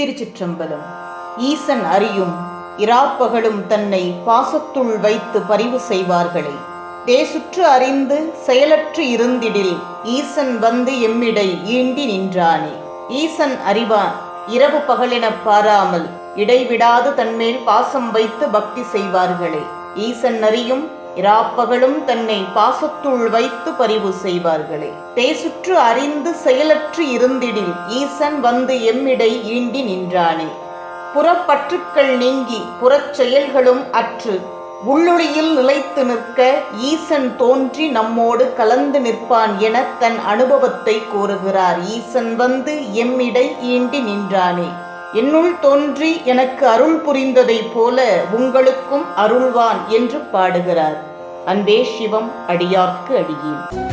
திருச்சிற்றம்பலம். ஈசன் அறியும் இராப்பகலும் தன்னை பாசத்துள் வைத்து பரிவு செய்வார்களே. தேசுற்று அறிந்து செயலற்று இருந்திடில் ஈசன் வந்து எம்மிடை ஈண்டி நின்றானே. ஈசன் அறிவான் இரவு பகலெனப் பாராமல் இடைவிடாது தன்மேல் பாசம் வைத்து பக்தி செய்வார்களே. ஈசன் அறியும் இராப்பகலும் தன்னை பாசத்துள் வைத்து பரிவு செய்வார்களே. தேசுற்று அறிந்து செயலற்று இருந்திடில் ஈசன் வந்து எம்மிடை ஈண்டி நின்றானே. புறப்பற்றுக்கள் நீங்கி புறச் செயல்களும் அற்று உள்ளொளியில் நிலைத்து நிற்க ஈசன் தோன்றி நம்மோடு கலந்து நிற்பான் என தன் அனுபவத்தை கூறுகிறார். ஈசன் வந்து எம்மிடை ஈண்டி நின்றானே. என்னுள் தோன்றி எனக்கு அருள் புரிந்ததைப் போல உங்களுக்கும் அருள்வான் என்று பாடுகிறார். அன்பே சிவம் அடியார்க்கு அடியேன்